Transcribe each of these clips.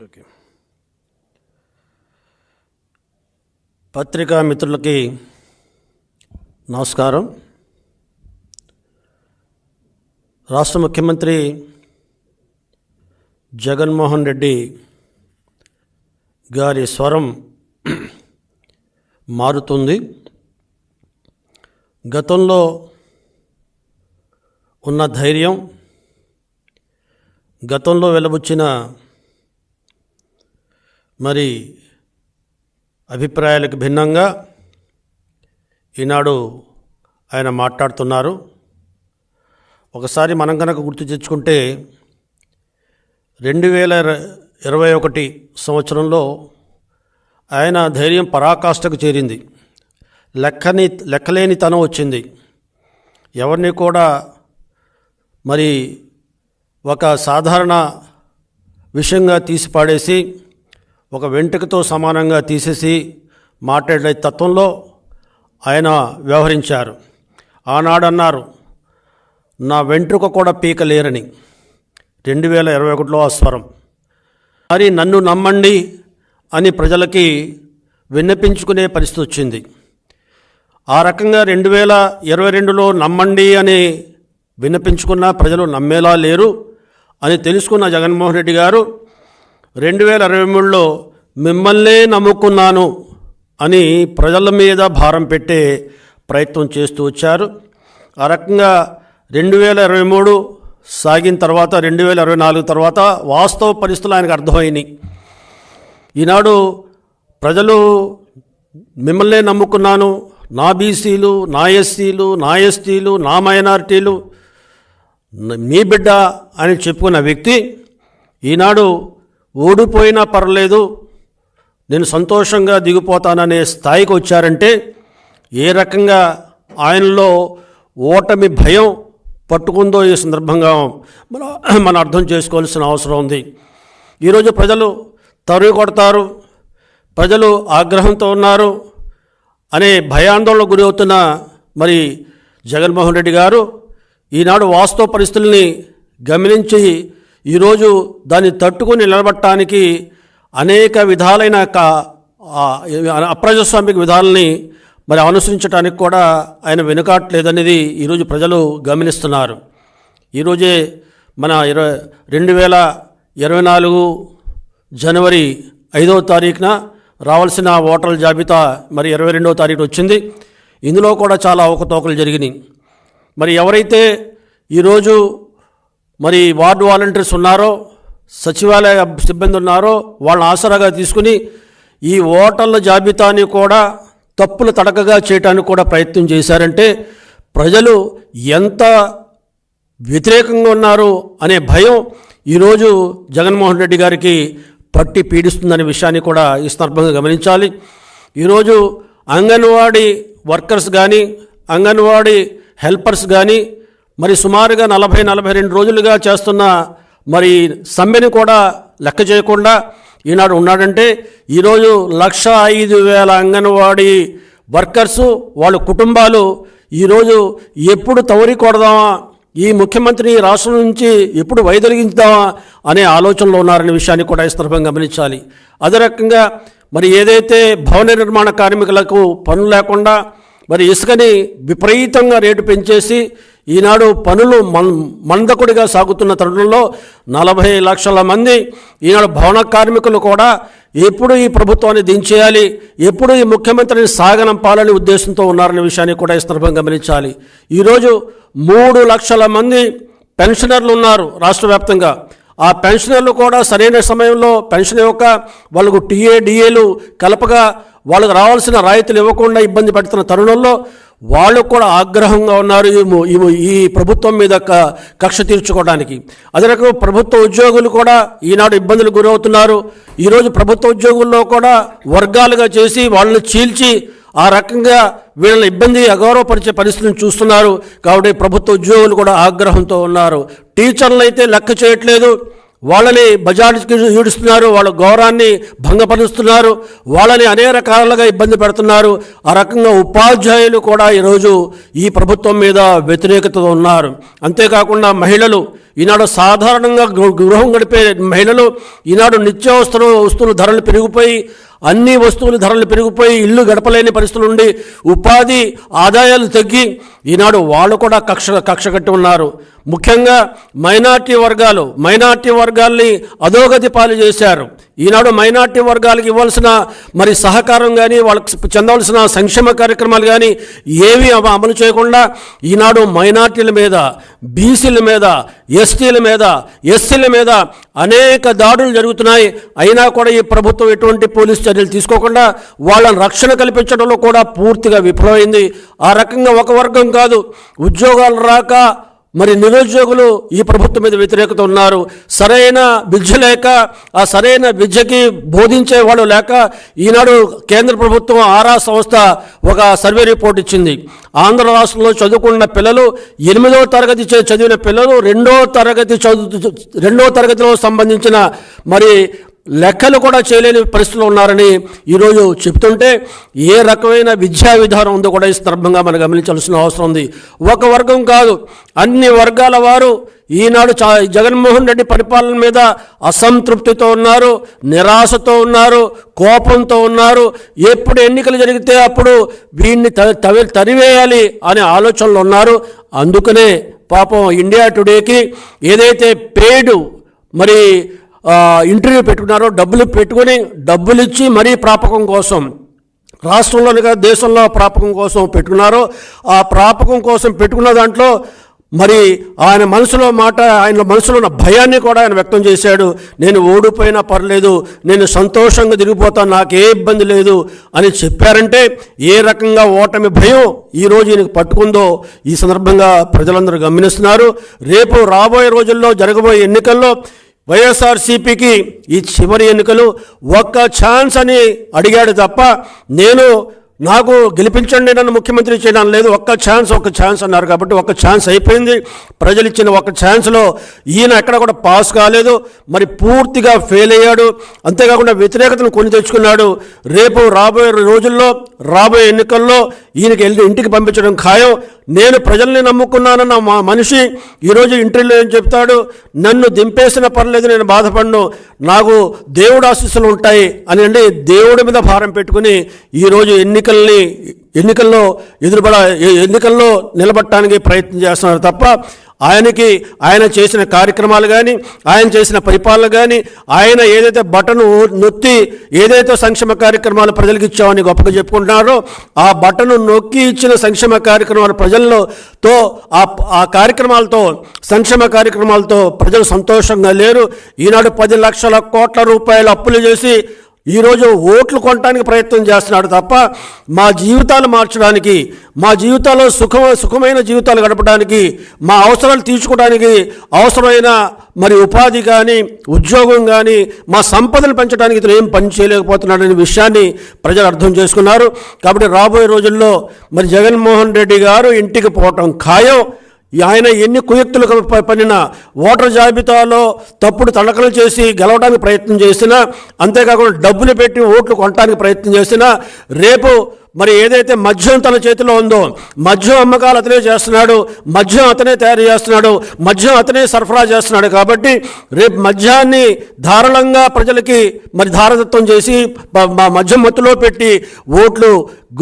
Okay. పత్రికా మిత్రులకి నమస్కారం. రాష్ట్ర ముఖ్యమంత్రి జగన్మోహన్ రెడ్డి గారి స్వరం మారుతుంది. గతంలో ఉన్న ధైర్యం గతంలో వెలబుచ్చిన మరి అభిప్రాయాలకు భిన్నంగా ఈనాడు ఆయన మాట్లాడుతున్నారు. ఒకసారి మనం కనుక గుర్తు తెచ్చుకుంటే రెండు వేల ఇరవై ఒకటి సంవత్సరంలో ఆయన ధైర్యం పరాకాష్ఠకు చేరింది. లెక్కని లెక్కలేని తనం వచ్చింది. ఎవరిని కూడా మరి ఒక సాధారణ విషయంగా తీసి పాడేసి ఒక వెంట్రుకతో సమానంగా తీసేసి మాట్లాడే తత్వంలో ఆయన వ్యవహరించారు. ఆనాడు అన్నారు నా వెంట్రుక కూడా పీకలేరని. రెండు వేల ఇరవై ఒకటిలో ఆ స్వరం. మరి నన్ను నమ్మండి అని ప్రజలకి విన్నపించుకునే పరిస్థితి వచ్చింది. ఆ రకంగా రెండు వేల ఇరవై రెండులో నమ్మండి అని విన్నపించుకున్న ప్రజలు నమ్మేలా లేరు అని తెలుసుకున్న జగన్మోహన్ రెడ్డి గారు రెండు వేల ఇరవై మూడులో మిమ్మల్నే నమ్ముకున్నాను అని ప్రజల మీద భారం పెట్టే ప్రయత్నం చేస్తూ వచ్చారు. ఆ రకంగా రెండు వేల ఇరవై మూడు సాగిన తర్వాత రెండు వేల ఇరవై నాలుగు తర్వాత వాస్తవ పరిస్థితులు ఆయనకు అర్థమైనాయి. ఈనాడు ప్రజలు మిమ్మల్నే నమ్ముకున్నాను. నా బీసీలు నా ఎస్సీలు నా ఎస్టీలు నా మైనారిటీలు మీ బిడ్డ అని చెప్పుకున్న వ్యక్తి ఈనాడు ఓడిపోయినా పర్లేదు నేను సంతోషంగా దిగిపోతాననే స్థాయికి వచ్చారంటే ఏ రకంగా ఆయనలో ఓటమి భయం పట్టుకుందో ఈ సందర్భంగా మన మనం అర్థం చేసుకోవాల్సిన అవసరం ఉంది. ఈరోజు ప్రజలు తరుగు కొడతారు ప్రజలు ఆగ్రహంతో ఉన్నారు అనే భయాందోళనకు గురి అవుతున్న మరి జగన్మోహన్ రెడ్డి గారు ఈనాడు వాస్తవ పరిస్థితుల్ని గమనించి ఈరోజు దాన్ని తట్టుకుని నిలబట్టడానికి అనేక విధాలైన అప్రజాస్వామిక విధాలని మరి అనుసరించడానికి కూడా ఆయన వెనుకాట్లేదనేది ఈరోజు ప్రజలు గమనిస్తున్నారు. ఈరోజే మన ఇరవై రెండు వేల ఇరవై నాలుగు జనవరి ఐదవ తారీఖున రావాల్సిన ఓటర్ల జాబితా మరి ఇరవై రెండవ తారీఖు వచ్చింది. ఇందులో కూడా చాలా అవకతవకలు జరిగినాయి. మరి ఎవరైతే ఈరోజు మరి వార్డు వాలంటీర్స్ ఉన్నారో సచివాలయ సిబ్బంది ఉన్నారో వాళ్ళని ఆసరాగా తీసుకుని ఈ ఓటర్ల జాబితాని కూడా తప్పులు తడకగా చేయడానికి కూడా ప్రయత్నం చేశారంటే ప్రజలు ఎంత వ్యతిరేకంగా ఉన్నారు అనే భయం ఈరోజు జగన్మోహన్ రెడ్డి గారికి పట్టి పీడిస్తుందనే విషయాన్ని కూడా ఈ సందర్భంగా గమనించాలి. ఈరోజు అంగన్వాడీ వర్కర్స్ కానీ అంగన్వాడీ హెల్పర్స్ కానీ మరి సుమారుగా నలభై నలభై రెండు రోజులుగా చేస్తున్న మరి సమ్మెని కూడా లెక్క చేయకుండా ఈనాడు ఉన్నాడంటే ఈరోజు లక్ష ఐదు వేల అంగన్వాడీ వర్కర్సు వాళ్ళ కుటుంబాలు ఈరోజు ఎప్పుడు తవరి కొడదామా ఈ ముఖ్యమంత్రిని రాష్ట్రం నుంచి ఎప్పుడు వైదొలిగించుదామా అనే ఆలోచనలో ఉన్నారనే విషయాన్ని కూడా ఈ సందర్భంగా గమనించాలి. అదే రకంగా మరి ఏదైతే భవన నిర్మాణ కార్మికులకు పనులు లేకుండా మరి ఇసుకని విపరీతంగా రేటు పెంచేసి ఈనాడు పనులు మన్ మందకుడిగా సాగుతున్న తరుణంలో నలభై లక్షల మంది ఈనాడు భవన కార్మికులు కూడా ఎప్పుడు ఈ ప్రభుత్వాన్ని దించేయాలి ఎప్పుడు ఈ ముఖ్యమంత్రిని సాగనంపాలని ఉద్దేశంతో ఉన్నారనే విషయాన్ని కూడా ఈ సందర్భంగా గమనించాలి. ఈరోజు మూడు లక్షల మంది పెన్షనర్లు ఉన్నారు రాష్ట్ర వ్యాప్తంగా. ఆ పెన్షనర్లు కూడా సరైన సమయంలో పెన్షన్ ఇవ్వక వాళ్ళకు టీఏ డిఏలు కలపగా వాళ్ళకు రావాల్సిన రాయితీలు ఇవ్వకుండా ఇబ్బంది పెడుతున్న తరుణంలో వాళ్ళు కూడా ఆగ్రహంగా ఉన్నారు ఈ ఈ ప్రభుత్వం మీద క- కక్ష తీర్చుకోవడానికి. అదే రకంగా ప్రభుత్వ ఉద్యోగులు కూడా ఈనాడు ఇబ్బందులు గురవుతున్నారు. ఈరోజు ప్రభుత్వ ఉద్యోగుల్లో కూడా వర్గాలుగా చేసి వాళ్ళని చీల్చి ఆ రకంగా వీళ్ళని ఇబ్బంది అగౌరవపరిచే పరిస్థితిని చూస్తున్నారు. కాబట్టి ప్రభుత్వ ఉద్యోగులు కూడా ఆగ్రహంతో ఉన్నారు. టీచర్లు అయితే లెక్క చేయట్లేదు. వాళ్ళని బజార్కి ఈడుస్తున్నారు వాళ్ళ గౌరవాన్ని భంగపరుస్తున్నారు వాళ్ళని అనేక రకాలుగా ఇబ్బంది పెడుతున్నారు. ఆ రకంగా ఉపాధ్యాయులు కూడా ఈరోజు ఈ ప్రభుత్వం మీద వ్యతిరేకత ఉన్నారు. అంతేకాకుండా మహిళలు ఈనాడు సాధారణంగా గృహం గడిపే మహిళలు ఈనాడు నిత్యావసర వస్తువుల ధరలు పెరిగిపోయి అన్ని వస్తువుల ధరలు పెరిగిపోయి ఇల్లు గడపలేని పరిస్థితులు ఉండి ఉపాధి ఆదాయాలు తగ్గి ఈనాడు వాళ్ళు కూడా కక్ష కక్ష కట్టి ఉన్నారు. ముఖ్యంగా మైనార్టీ వర్గాలు మైనార్టీ వర్గాల్ని అధోగతి పాలు చేశారు. ఈనాడు మైనార్టీ వర్గాలకు ఇవ్వాల్సిన మరి సహకారం కానీ వాళ్ళకి చెందవలసిన సంక్షేమ కార్యక్రమాలు కానీ ఏవి అమలు చేయకుండా ఈనాడు మైనార్టీల మీద బీసీల మీద ఎస్టీల మీద ఎస్సీల మీద అనేక దాడులు జరుగుతున్నాయి. అయినా కూడా ఈ ప్రభుత్వం ఎటువంటి పోలీస్ చర్యలు తీసుకోకుండా వాళ్ళని రక్షణ కల్పించడంలో కూడా పూర్తిగా విఫలమైంది. ఆ రకంగా ఒక వర్గం కాదు. ఉద్యోగాలు రాక మరి నిరుద్యోగులు ఈ ప్రభుత్వం మీద వ్యతిరేకత ఉన్నారు. సరైన విద్య లేక ఆ సరైన విద్యకి బోధించే వాళ్ళు లేక ఈనాడు కేంద్ర ప్రభుత్వం ఆరా సంస్థ ఒక సర్వే రిపోర్ట్ ఇచ్చింది. ఆంధ్ర రాష్ట్రంలో చదువుకున్న పిల్లలు ఎనిమిదో తరగతి చే- చదివిన పిల్లలు రెండో తరగతి చదువు రెండో తరగతిలో సంబంధించిన మరి లెక్కలు కూడా చేయలేని పరిస్థితులు ఉన్నారని ఈరోజు చెప్తుంటే ఏ రకమైన విద్యా విధానం ఉందో కూడా ఈ సందర్భంగా మనం గమనించాల్సిన అవసరం ఉంది. ఒక వర్గం కాదు అన్ని వర్గాల వారు ఈనాడు చా జగన్మోహన్ రెడ్డి పరిపాలన మీద అసంతృప్తితో ఉన్నారు నిరాశతో ఉన్నారు కోపంతో ఉన్నారు. ఎప్పుడు ఎన్నికలు జరిగితే అప్పుడు వీడిని త- తవి తరివేయాలి అనే ఆలోచనలు ఉన్నారు. అందుకనే పాపం ఇండియా టుడేకి ఏదైతే పేడు మరి ఇంటర్వ్యూ పెట్టుకున్నారో డబ్బులు పెట్టుకొని డబ్బులు ఇచ్చి మరీ ప్రాపకం కోసం రాష్ట్రంలోని కాదు దేశంలో ప్రాపకం కోసం పెట్టుకున్నారో ఆ ప్రాపకం కోసం పెట్టుకున్న దాంట్లో మరి ఆయన మనసులో మాట ఆయన మనసులో ఉన్న భయాన్ని కూడా ఆయన వ్యక్తం చేశాడు. నేను ఓడిపోయినా పర్లేదు నేను సంతోషంగా తిరిగిపోతాను నాకు ఏ ఇబ్బంది లేదు అని చెప్పారంటే ఏ రకంగా ఓటమి భయం ఈరోజు ఈయనకు పట్టుకుందో ఈ సందర్భంగా ప్రజలందరూ గమనిస్తున్నారు. రేపు రాబోయే రోజుల్లో జరగబోయే ఎన్నికల్లో వైఎస్ఆర్సీపీకి ఈ చివరి ఎన్నికలు ఒక్క ఛాన్స్ అని అడిగాడు తప్ప నేను నాకు గెలిపించండి నన్ను ముఖ్యమంత్రి చేయడం లేదు. ఒక్క ఛాన్స్ ఒక్క ఛాన్స్ అన్నారు కాబట్టి ఒక్క ఛాన్స్ అయిపోయింది. ప్రజలు ఇచ్చిన ఒక్క ఛాన్స్లో ఈయన ఎక్కడ కూడా పాస్ కాలేదు. మరి పూర్తిగా ఫెయిల్ అయ్యాడు. అంతేకాకుండా వ్యతిరేకతను కొని తెచ్చుకున్నాడు. రేపు రాబోయే రోజుల్లో రాబోయే ఎన్నికల్లో ఈయనకి వెళ్ళి ఇంటికి పంపించడం ఖాయం. నేను ప్రజల్ని నమ్ముకున్నానన్న మా మనిషి ఈరోజు ఇంటర్వ్యూలో ఏం చెప్తాడు? నన్ను దింపేసిన పర్లేదు నేను బాధపడను. నాకు దేవుడు ఆశీస్సులు ఉంటాయి అని అంటే దేవుడి మీద భారం పెట్టుకుని ఈరోజు ఎన్నికల్ని ఎన్నికల్లో ఎదురుపడ ఎన్నికల్లో నిలబడటానికి ప్రయత్నం చేస్తున్నారు తప్ప ఆయనకి ఆయన చేసిన కార్యక్రమాలు కానీ ఆయన చేసిన పరిపాలన కానీ ఆయన ఏదైతే బటను నొక్కి ఏదైతే సంక్షేమ కార్యక్రమాలు ప్రజలకు ఇచ్చామని గొప్పగా చెప్పుకుంటున్నారో ఆ బటను నొక్కి ఇచ్చిన సంక్షేమ కార్యక్రమాలు ప్రజల్లోతో ఆ ఆ కార్యక్రమాలతో సంక్షేమ కార్యక్రమాలతో ప్రజలు సంతోషంగా లేరు. ఈనాడు పది లక్షల కోట్ల రూపాయలు అప్పులు చేసి ఈరోజు ఓట్లు కొనడానికి ప్రయత్నం చేస్తున్నాడు తప్ప మా జీవితాలు మార్చడానికి మా జీవితాల్లో సుఖ సుఖమైన జీవితాలు గడపడానికి మా అవసరాలు తీర్చుకోవడానికి అవసరమైన మరి ఉపాధి కానీ ఉద్యోగం కానీ మా సంపదను పెంచడానికి ఇతను ఏం పని చేయలేకపోతున్నాడనే విషయాన్ని ప్రజలు అర్థం చేసుకున్నారు. కాబట్టి రాబోయే రోజుల్లో మరి జగన్మోహన్ రెడ్డి గారు ఇంటికి పోవటం ఖాయం. ఆయన ఎన్ని కుయుక్తులు ప- పన్నిన ఓటర్ జాబితాలో తప్పుడు తడకలు చేసి గెలవడానికి ప్రయత్నం చేసినా అంతేకాకుండా డబ్బులు పెట్టి ఓట్లు కొనడానికి ప్రయత్నం చేసినా రేపు మరి ఏదైతే మద్యం తన చేతిలో ఉందో మద్యం అమ్మకాలు అతనే చేస్తున్నాడు మద్యం అతనే తయారు చేస్తున్నాడు మద్యం అతనే సరఫరా చేస్తున్నాడు కాబట్టి రేపు మద్యాన్ని ధారాళంగా ప్రజలకి మరి ధారతత్వం చేసి మద్యం మత్తులో పెట్టి ఓట్లు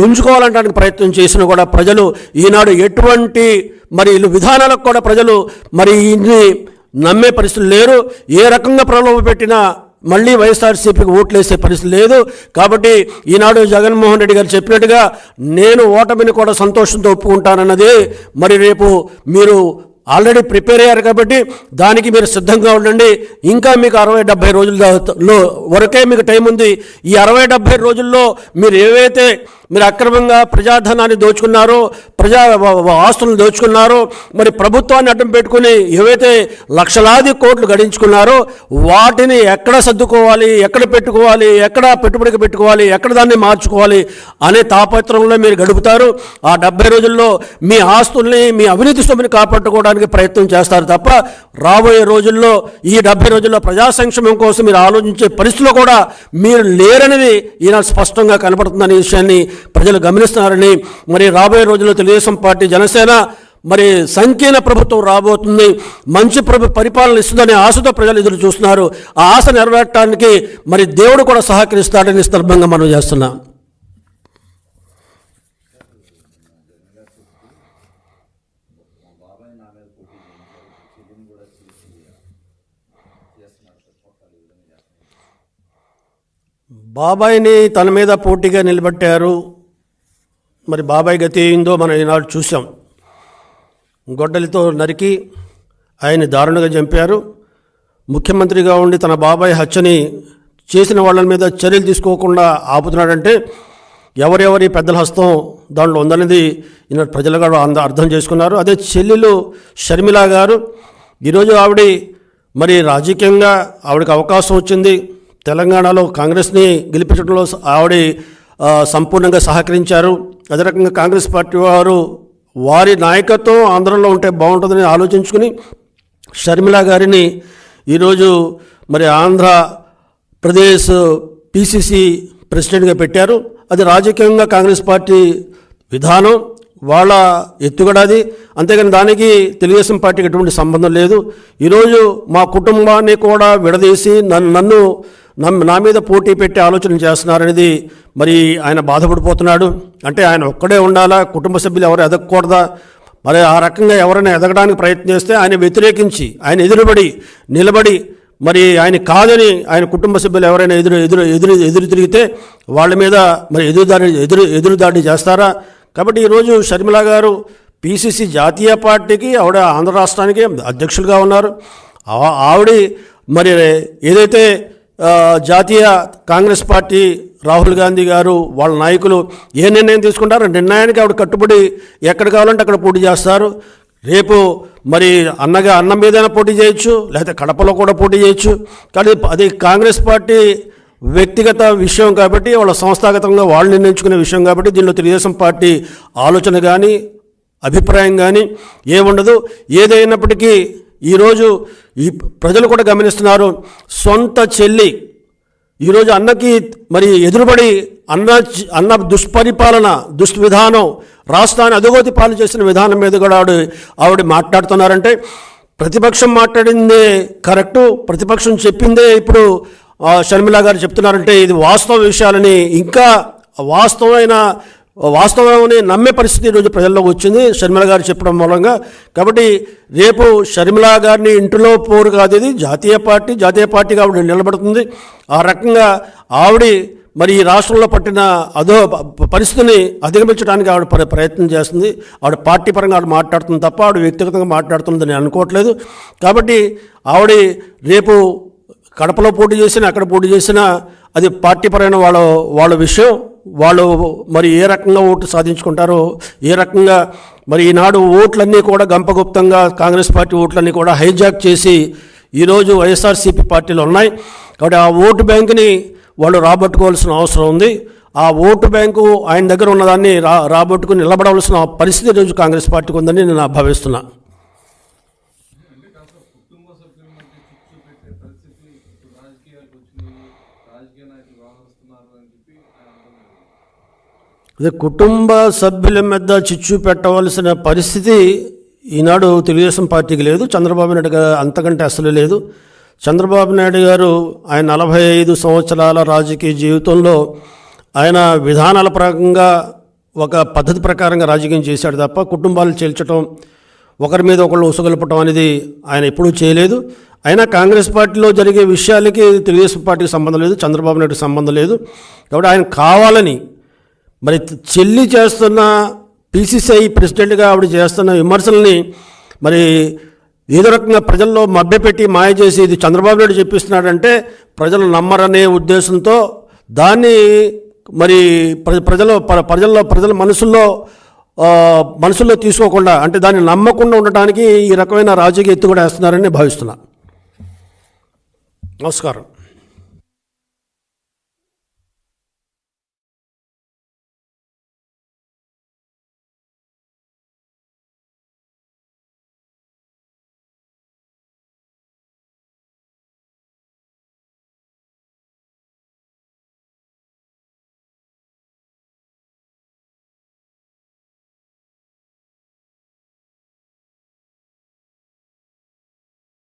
గుంజుకోవాలంటానికి ప్రయత్నం చేసిన కూడా ప్రజలు ఈనాడు ఎటువంటి మరి విధానాలకు కూడా ప్రజలు మరి ఇన్ని నమ్మే పరిస్థితులు లేరు. ఏ రకంగా ప్రలోభ పెట్టినా మళ్ళీ వైఎస్ఆర్సీపీకి ఓట్లేసే పరిస్థితి లేదు. కాబట్టి ఈనాడు జగన్మోహన్ రెడ్డి గారు చెప్పినట్టుగా నేను ఓటమిని కూడా సంతోషంతో ఒప్పుకుంటానన్నది మరి రేపు మీరు ఆల్రెడీ ప్రిపేర్ అయ్యారు కాబట్టి దానికి మీరు సిద్ధంగా ఉండండి. ఇంకా మీకు అరవై డెబ్బై రోజుల్లో వరకే మీకు టైం ఉంది. ఈ అరవై డెబ్బై రోజుల్లో మీరు ఏవైతే మీరు అక్రమంగా ప్రజాధనాన్ని దోచుకున్నారో ప్రజా ఆస్తులను దోచుకున్నారో మరి ప్రభుత్వాన్ని అడ్డం పెట్టుకుని ఏవైతే లక్షలాది కోట్లు గడించుకున్నారో వాటిని ఎక్కడ సర్దుకోవాలి ఎక్కడ పెట్టుకోవాలి ఎక్కడ పెట్టుబడికి పెట్టుకోవాలి ఎక్కడ దాన్ని మార్చుకోవాలి అనే తాపత్రంలో మీరు గడుపుతారు. ఆ డెబ్బై రోజుల్లో మీ ఆస్తుల్ని మీ అవినీతి సొమ్ముని కాపాడుకోవడానికి ప్రయత్నం చేస్తారు తప్ప రాబోయే రోజుల్లో ఈ డెబ్బై రోజుల్లో ప్రజా సంక్షేమం కోసం మీరు ఆలోచించే పరిస్థితిలో కూడా మీరు లేరనేది ఈనాడు స్పష్టంగా కనపడుతుందనే విషయాన్ని ప్రజలు గమనిస్తున్నారని మరి రాబోయే రోజుల్లో తెలుగుదేశం పార్టీ జనసేన మరి సంకీర్ణ ప్రభుత్వం రాబోతుంది మంచి ప్రభు పరిపాలన ఇస్తుందనే ఆశతో ప్రజలు ఎదురు చూస్తున్నారు. ఆ ఆశ నెరవేరటానికి మరి దేవుడు కూడా సహకరిస్తాడని సందర్భంగా మనం చేస్తున్నాం. బాబాయిని తన మీద పోటీగా నిలబెట్టారు. మరి బాబాయ్ గతి ఏందో మనం ఈనాడు చూసాం గొడ్డలితో నరికి ఆయన్ని దారుణంగా చంపారు. ముఖ్యమంత్రిగా ఉండి తన బాబాయ్ హత్యని చేసిన వాళ్ళ మీద చర్యలు తీసుకోకుండా ఆపుతున్నాడంటే ఎవరెవరి పెద్దల హస్తం దాంట్లో ఉందనేది ఈనాడు ప్రజలు కూడా అంద- అర్థం చేసుకున్నారు. అదే చెల్లెలు షర్మిల గారు ఈరోజు ఆవిడ మరి రాజకీయంగా ఆవిడకి అవకాశం వచ్చింది. తెలంగాణలో కాంగ్రెస్ని గెలిపించడంలో ఆవిడ సంపూర్ణంగా సహకరించారు. అదే రకంగా కాంగ్రెస్ పార్టీ వారు వారి నాయకత్వం ఆంధ్రలో ఉంటే బాగుంటుందని ఆలోచించుకుని షర్మిల గారిని ఈరోజు మరి ఆంధ్రప్రదేశ్ పిసిసి ప్రెసిడెంట్గా పెట్టారు. అది రాజకీయంగా కాంగ్రెస్ పార్టీ విధానం వాళ్ళ ఎత్తుగడది అంతేగాని దానికి తెలుగుదేశం పార్టీకి ఎటువంటి సంబంధం లేదు. ఈరోజు మా కుటుంబాన్ని కూడా విడదీసి నన్ను నన్ను నా మీద పోటీ పెట్టి ఆలోచన చేస్తున్నారనేది మరి ఆయన బాధపడిపోతున్నాడు. అంటే ఆయన ఒక్కడే ఉండాలా? కుటుంబ సభ్యులు ఎవరు ఎదగకూడదా? మరి ఆ రకంగా ఎవరైనా ఎదగడానికి ప్రయత్నం చేస్తే ఆయన వ్యతిరేకించి ఆయన ఎదురుబడి నిలబడి మరి ఆయన కాదని ఆయన కుటుంబ సభ్యులు ఎవరైనా ఎదురు ఎదురు ఎదురు ఎదురు తిరిగితే వాళ్ళ మీద మరి ఎదురుదాడి ఎదురు ఎదురుదాడి చేస్తారా? కాబట్టి ఈరోజు షర్మిల గారు పిసిసి జాతీయ పార్టీకి ఆవిడ ఆంధ్ర రాష్ట్రానికి అధ్యక్షులుగా ఉన్నారు. ఆవిడ మరి ఏదైతే జాతీయ కాంగ్రెస్ పార్టీ రాహుల్ గాంధీ గారు వాళ్ళ నాయకులు ఏ నిర్ణయం తీసుకుంటారో నిర్ణయానికి ఆవిడ కట్టుబడి ఎక్కడ కావాలంటే అక్కడ పోటీ చేస్తారు. రేపు మరి అన్నగా అన్నం మీదైనా పోటీ చేయొచ్చు లేకపోతే కడపలో కూడా పోటీ చేయొచ్చు. కానీ అది కాంగ్రెస్ పార్టీ వ్యక్తిగత విషయం కాబట్టి వాళ్ళ సంస్థాగతంగా వాళ్ళు నిర్ణయించుకునే విషయం కాబట్టి దీనిలో తెలుగుదేశం పార్టీ ఆలోచన కానీ అభిప్రాయం కానీ ఏముండదు. ఏదైనప్పటికీ ఈరోజు ఈ ప్రజలు కూడా గమనిస్తున్నారు సొంత చెల్లి ఈరోజు అన్నకి మరి ఎదురుబడి అన్న అన్న దుష్పరిపాలన దుష్విధానం రాష్ట్రాన్ని అధోగతి పాలు చేసిన విధానం మీద కూడా ఆవిడ ఆవిడ మాట్లాడుతున్నారంటే ప్రతిపక్షం మాట్లాడిందే కరెక్టు ప్రతిపక్షం చెప్పిందే ఇప్పుడు షర్మిల గారు చెప్తున్నారంటే ఇది వాస్తవ విషయాలని ఇంకా వాస్తవమైన వాస్తవమని నమ్మే పరిస్థితి ఈరోజు ప్రజల్లోకి వచ్చింది షర్మిల గారు చెప్పడం మూలంగా. కాబట్టి రేపు షర్మిల గారిని ఇంటిలో పోరు కాదు ఇది జాతీయ పార్టీ జాతీయ పార్టీగా ఆవిడ నిలబడుతుంది. ఆ రకంగా ఆవిడ మరి ఈ రాష్ట్రంలో పట్టిన అదో పరిస్థితిని అధిగమించడానికి ఆవిడ ప్ర- ప్రయత్నం చేస్తుంది. ఆవిడ పార్టీ పరంగా ఆవిడ మాట్లాడుతుంది తప్ప ఆవిడ వ్యక్తిగతంగా మాట్లాడుతుందని నేను అనుకోవట్లేదు. కాబట్టి ఆవిడ రేపు కడపలో పోటీ చేసినా అక్కడ పోటీ చేసినా అది పార్టీపరమైన వాళ్ళ వాళ్ళ విషయం. వాళ్ళు మరి ఏ రకంగా ఓటు సాధించుకుంటారో ఏ రకంగా మరి ఈనాడు ఓట్లన్నీ కూడా గంపగుప్తంగా కాంగ్రెస్ పార్టీ ఓట్లన్నీ కూడా హైజాక్ చేసి ఈరోజు వైఎస్ఆర్సీపీ పార్టీలు ఉన్నాయి. కాబట్టి ఆ ఓటు బ్యాంకుని వాళ్ళు రాబట్టుకోవాల్సిన అవసరం ఉంది. ఆ ఓటు బ్యాంకు ఆయన దగ్గర ఉన్నదాన్ని రా రాబట్టుకుని నిలబడవలసిన పరిస్థితి ఈరోజు కాంగ్రెస్ పార్టీకి ఉందని నేను భావిస్తున్నా అంటే కాస్త కుటుంబ సభ్యుల మధ్య చిచ్చు పెట్టే పరిస్థితి ఇప్పుడు రాజకీయాలకు వచ్చినాయి రాజకీయ నాయకులు ఇది కుటుంబ సభ్యుల మీద చిచ్చు పెట్టవలసిన పరిస్థితి ఈనాడు తెలుగుదేశం పార్టీకి లేదు. చంద్రబాబు నాయుడు గారు అంతకంటే అసలు లేదు. చంద్రబాబు నాయుడు గారు ఆయన నలభై ఐదు సంవత్సరాల రాజకీయ జీవితంలో ఆయన విధానాల పరంగా ఒక పద్ధతి ప్రకారంగా రాజకీయం చేశాడు తప్ప కుటుంబాలు చేల్చడం ఒకరి మీద ఒకళ్ళు ఉసగొల్పటం అనేది ఆయన ఎప్పుడూ చేయలేదు. అయినా కాంగ్రెస్ పార్టీలో జరిగే విషయాలకి తెలుగుదేశం పార్టీకి సంబంధం లేదు చంద్రబాబు నాయుడుకి సంబంధం లేదు. కాబట్టి ఆయన కావాలని మరి చెల్లి చేస్తున్న పీసీసీఐ ప్రెసిడెంట్గా ఆవిడ చేస్తున్న విమర్శల్ని మరి ఏదో రకంగా ప్రజల్లో మభ్యపెట్టి మాయ చేసి ఇది చంద్రబాబు నాయుడు చెప్పిస్తున్నాడంటే ప్రజలు నమ్మరనే ఉద్దేశంతో దాన్ని మరి ప్ర- ప్రజలు ప్రజల్లో ప్రజల మనసుల్లో మనసుల్లో తీసుకోకుండా అంటే దాన్ని నమ్మకుండా ఉండటానికి ఈ రకమైన రాజకీయ ఎత్తు కూడా వేస్తున్నారని భావిస్తున్నాను నమస్కారం.